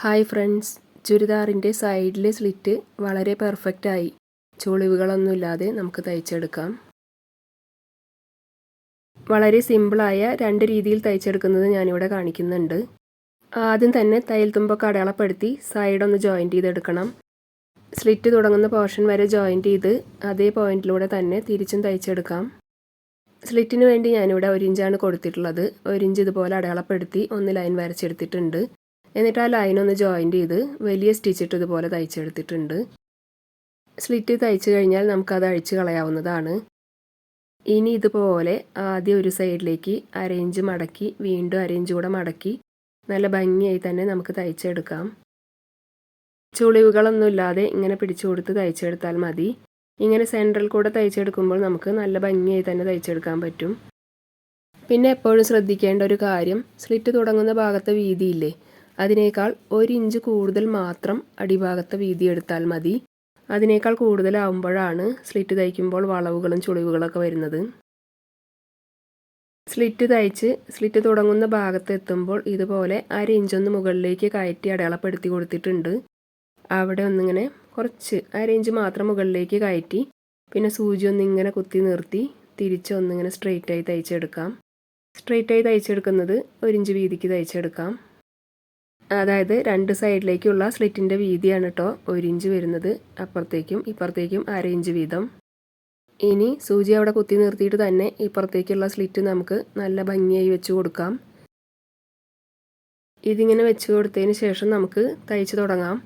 Hi friends. ചുരിദാറിന്റെ സൈഡിലെ slit വളരെ പെർഫെക്റ്റായി ചുളിവുകളൊന്നുമില്ലാതെ നമുക്ക് തയ്ച്ചെടുക്കാം. വളരെ സിമ്പിളായ രണ്ട് രീതിയിൽ തയ്ച്ചെടുക്കുന്നത് ഞാനിവിടെ കാണിക്കുന്നുണ്ട്. ആദ്യം തന്നെ തയ്യൽ തുമ്പൊക്കെ അടയാളപ്പെടുത്തി സൈഡൊന്ന് ജോയിന്റ് ചെയ്തെടുക്കണം. സ്ലിറ്റ് തുടങ്ങുന്ന പോർഷൻ വരെ ജോയിന്റ് ചെയ്ത് അതേ പോയിന്റിലൂടെ തന്നെ തിരിച്ചും തയ്ച്ചെടുക്കാം. സ്ലിറ്റിന് വേണ്ടി ഞാനിവിടെ ഒരു ഇഞ്ചാണ് കൊടുത്തിട്ടുള്ളത്. ഒരു ഇഞ്ച് ഇതുപോലെ അടയാളപ്പെടുത്തി ഒന്ന് ലൈൻ വരച്ചെടുത്തിട്ടുണ്ട്. എന്നിട്ട് ആ ലൈൻ ഒന്ന് ജോയിന്റ് ചെയ്ത് വലിയ സ്റ്റിച്ചിട്ട് ഇതുപോലെ തയ്ച്ചെടുത്തിട്ടുണ്ട്. സ്ലിറ്റ് തയ്ച്ചു കഴിഞ്ഞാൽ നമുക്കത് അഴിച്ച് കളയാവുന്നതാണ്. ഇനി ഇതുപോലെ ആദ്യം ഒരു സൈഡിലേക്ക് അരയിഞ്ച് മടക്കി വീണ്ടും അരയിഞ്ച് കൂടെ മടക്കി നല്ല ഭംഗിയായി തന്നെ നമുക്ക് തയ്ച്ചെടുക്കാം. ചുളിവുകളൊന്നുമില്ലാതെ ഇങ്ങനെ പിടിച്ചു കൊടുത്ത് തയ്ച്ചെടുത്താൽ മതി. ഇങ്ങനെ സെൻട്രൽ കൂടെ തയ്ച്ചെടുക്കുമ്പോൾ നമുക്ക് നല്ല ഭംഗിയായി തന്നെ തയ്ച്ചെടുക്കാൻ പറ്റും. പിന്നെ എപ്പോഴും ശ്രദ്ധിക്കേണ്ട ഒരു കാര്യം സ്ലിറ്റ് തുടങ്ങുന്ന ഭാഗത്തെ വീതിയില്ലേ? അതിനേക്കാൾ ഒരിഞ്ച് കൂടുതൽ മാത്രം അടിഭാഗത്തെ വീതി എടുത്താൽ മതി. അതിനേക്കാൾ കൂടുതലാവുമ്പോഴാണ് സ്ലിറ്റ് തയ്ക്കുമ്പോൾ വളവുകളും ചുളിവുകളൊക്കെ വരുന്നത്. സ്ലിറ്റ് തയ്ച്ച് സ്ലിറ്റ് തുടങ്ങുന്ന ഭാഗത്ത് എത്തുമ്പോൾ ഇതുപോലെ അര ഇഞ്ചൊന്ന് മുകളിലേക്ക് കയറ്റി അടയാളപ്പെടുത്തി കൊടുത്തിട്ടുണ്ട്. അവിടെ ഒന്നിങ്ങനെ കുറച്ച് അര ഇഞ്ച് മാത്രം മുകളിലേക്ക് കയറ്റി പിന്നെ സൂചി ഒന്നിങ്ങനെ കുത്തി നിർത്തി തിരിച്ച് ഒന്നിങ്ങനെ സ്ട്രെയിറ്റായി തയ്ച്ചെടുക്കാം. സ്ട്രെയിറ്റായി തയ്ച്ചെടുക്കുന്നത് ഒരു ഇഞ്ച് വീതിക്ക് തയ്ച്ചെടുക്കാം. അതായത് രണ്ട് സൈഡിലേക്കുള്ള സ്ലിറ്റിന്റെ വീതിയാണ് കേട്ടോ ഒരു ഇഞ്ച് വരുന്നത്. അപ്പുറത്തേക്കും ഇപ്പുറത്തേക്കും അര ഇഞ്ച് വീതം. ഇനി സൂചി അവിടെ കുത്തി നിർത്തിയിട്ട് തന്നെ ഇപ്പുറത്തേക്കുള്ള സ്ലിറ്റ് നമുക്ക് നല്ല ഭംഗിയായി വെച്ച് കൊടുക്കാം. ഇതിങ്ങനെ വെച്ച് കൊടുത്തതിന് ശേഷം നമുക്ക് തയ്ച്ച് തുടങ്ങാം.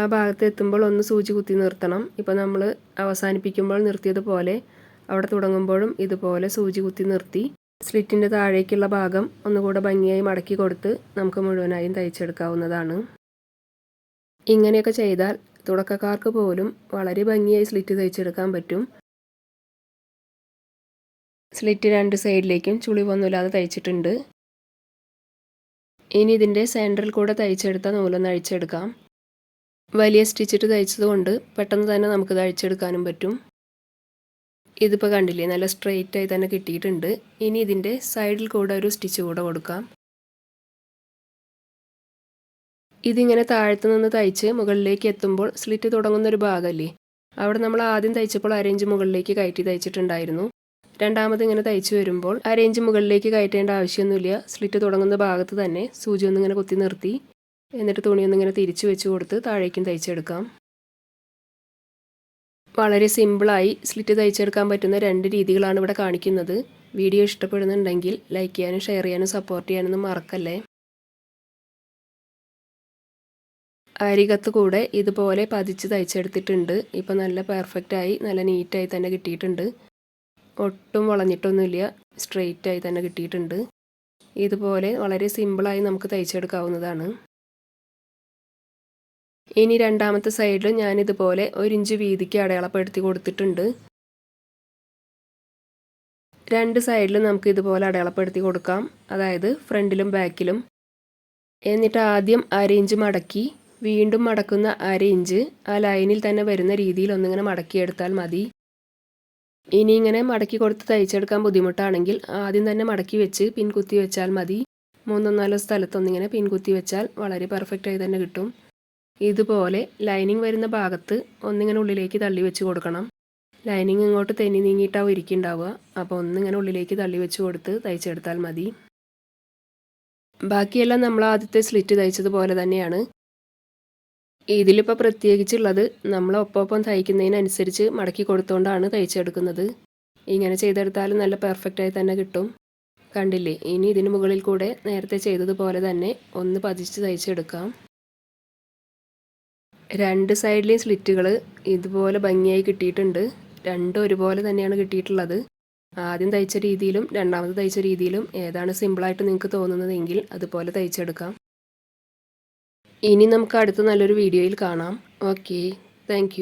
ആ ഭാഗത്ത് എത്തുമ്പോൾ ഒന്ന് സൂചി കുത്തി നിർത്തണം. ഇപ്പോൾ നമ്മൾ അവസാനിപ്പിക്കുമ്പോൾ നിർത്തിയതുപോലെ അവിടെ തുടങ്ങുമ്പോഴും ഇതുപോലെ സൂചി കുത്തി നിർത്തി. സ്ലിറ്റിന്റെ താഴേക്കുള്ള ഭാഗം ഒന്നുകൂടെ ഭംഗിയായി മടക്കി കൊടുത്ത് നമുക്ക് മുഴുവനായും തയ്ച്ചെടുക്കാവുന്നതാണ്. ഇങ്ങനെയൊക്കെ ചെയ്താൽ തുടക്കക്കാർക്ക് പോലും വളരെ ഭംഗിയായി സ്ലിറ്റ് തയ്ച്ചെടുക്കാൻ പറ്റും. സ്ലിറ്റ് രണ്ട് സൈഡിലേക്കും ചുളിവൊന്നുമില്ലാതെ തയ്ച്ചിട്ടുണ്ട്. ഇനി ഇതിന്റെ സെന്ററിൽ കൂടെ തയ്ച്ചെടുത്ത നൂലൊന്ന് അഴിച്ചെടുക്കാം. വലിയ സ്റ്റിച്ചിട്ട് തയ്ച്ചത് കൊണ്ട് പെട്ടെന്ന് തന്നെ നമുക്കിത് അഴിച്ചെടുക്കാനും പറ്റും. ഇതിപ്പോൾ കണ്ടില്ലേ നല്ല സ്ട്രെയിറ്റ് ആയി തന്നെ കിട്ടിയിട്ടുണ്ട്. ഇനി ഇതിന്റെ സൈഡിൽ കൂടെ ഒരു സ്റ്റിച്ച് കൂടെ കൊടുക്കാം. ഇതിങ്ങനെ താഴത്തു നിന്ന് തയ്ച്ച് മുകളിലേക്ക് എത്തുമ്പോൾ സ്ലിറ്റ് തുടങ്ങുന്ന ഒരു ഭാഗമല്ലേ അവിടെ നമ്മൾ ആദ്യം തയ്ച്ചപ്പോൾ അരേഞ്ച് മുകളിലേക്ക് കയറ്റി തയ്ച്ചിട്ടുണ്ടായിരുന്നു. രണ്ടാമത് ഇങ്ങനെ തയ്ച്ചു വരുമ്പോൾ അരേഞ്ച് മുകളിലേക്ക് കയറ്റേണ്ട ആവശ്യമൊന്നുമില്ല. സ്ലിറ്റ് തുടങ്ങുന്ന ഭാഗത്ത് തന്നെ സൂചി ഒന്നിങ്ങനെ കുത്തി നിർത്തി. എന്നിട്ട് തുണിയൊന്നിങ്ങനെ തിരിച്ചു വെച്ച് കൊടുത്ത് താഴേക്കും തയ്ച്ചെടുക്കാം. വളരെ സിമ്പിളായി സ്ലിറ്റ് തയ്ച്ചെടുക്കാൻ പറ്റുന്ന രണ്ട് രീതികളാണ് ഇവിടെ കാണിക്കുന്നത്. വീഡിയോ ഇഷ്ടപ്പെടുന്നുണ്ടെങ്കിൽ ലൈക്ക് ചെയ്യാനും ഷെയർ ചെയ്യാനും സപ്പോർട്ട് ചെയ്യാനൊന്നും മറക്കല്ലേ? അരികത്ത് കൂടെ ഇതുപോലെ പതിച്ച് തയ്ച്ചെടുത്തിട്ടുണ്ട്. ഇപ്പം നല്ല പെർഫെക്റ്റായി നല്ല നീറ്റായി തന്നെ കിട്ടിയിട്ടുണ്ട്. ഒട്ടും വളഞ്ഞിട്ടൊന്നുമില്ല സ്ട്രെയിറ്റായി തന്നെ കിട്ടിയിട്ടുണ്ട്. ഇതുപോലെ വളരെ സിമ്പിളായി നമുക്ക് തയ്ച്ചെടുക്കാവുന്നതാണ്. ഇനി രണ്ടാമത്തെ സൈഡിൽ ഞാനിതുപോലെ ഒരു ഇഞ്ച് വീതിക്ക് അടയാളപ്പെടുത്തി കൊടുത്തിട്ടുണ്ട്. രണ്ട് സൈഡിലും നമുക്ക് ഇതുപോലെ അടയാളപ്പെടുത്തി കൊടുക്കാം. അതായത് ഫ്രണ്ടിലും ബാക്കിലും. എന്നിട്ട് ആദ്യം അര ഇഞ്ച് മടക്കി വീണ്ടും മടക്കുന്ന അര ഇഞ്ച്. ആ ലൈനിൽ തന്നെ വരുന്ന രീതിയിൽ ഒന്നിങ്ങനെ മടക്കിയെടുത്താൽ മതി. ഇനി ഇങ്ങനെ മടക്കി കൊടുത്ത് തയ്ച്ചെടുക്കാൻ ബുദ്ധിമുട്ടാണെങ്കിൽ ആദ്യം തന്നെ മടക്കി വെച്ച് പിൻകുത്തി വെച്ചാൽ മതി. മൂന്നോ നാലോ സ്ഥലത്തൊന്നിങ്ങനെ പിൻകുത്തി വെച്ചാൽ വളരെ പെർഫെക്റ്റായി തന്നെ കിട്ടും. ഇതുപോലെ ലൈനിങ് വരുന്ന ഭാഗത്ത് ഒന്നിങ്ങനെ ഉള്ളിലേക്ക് തള്ളി വെച്ച് കൊടുക്കണം. ലൈനിങ് ഇങ്ങോട്ട് തെന്നി നീങ്ങിയിട്ടാവും ഇരിക്കുന്നുണ്ടാവുക അപ്പോൾ ഒന്നിങ്ങനെ ഉള്ളിലേക്ക് തള്ളി വെച്ച് കൊടുത്ത് തയ്ച്ചെടുത്താൽ മതി. ബാക്കിയെല്ലാം നമ്മൾ ആദ്യത്തെ സ്ലിറ്റ് തയ്ച്ചതുപോലെ തന്നെയാണ്. ഇതിലിപ്പോൾ പ്രത്യേകിച്ചുള്ളത് നമ്മൾ ഒപ്പം തയ്ക്കുന്നതിനനുസരിച്ച് മടക്കി കൊടുത്തുകൊണ്ടാണ് തയ്ച്ചെടുക്കുന്നത്. ഇങ്ങനെ ചെയ്തെടുത്താലും നല്ല പെർഫെക്റ്റായി തന്നെ കിട്ടും. കണ്ടില്ലേ? ഇനി ഇതിന് മുകളിൽ കൂടെ നേരത്തെ ചെയ്തതുപോലെ തന്നെ ഒന്ന് പതിച്ച് തയ്ച്ചെടുക്കാം. രണ്ട് സൈഡിലെയും സ്ലിറ്റുകൾ ഇതുപോലെ ഭംഗിയായി കിട്ടിയിട്ടുണ്ട്. രണ്ടും ഒരുപോലെ തന്നെയാണ് കിട്ടിയിട്ടുള്ളത്. ആദ്യം തയ്ച്ച രീതിയിലും രണ്ടാമത് തയ്ച്ച രീതിയിലും ഏതാണ് സിമ്പിളായിട്ട് നിങ്ങൾക്ക് തോന്നുന്നതെങ്കിൽ അതുപോലെ തയ്ച്ചെടുക്കാം. ഇനി നമുക്ക് അടുത്ത നല്ലൊരു വീഡിയോയിൽ കാണാം. ഓക്കെ. താങ്ക്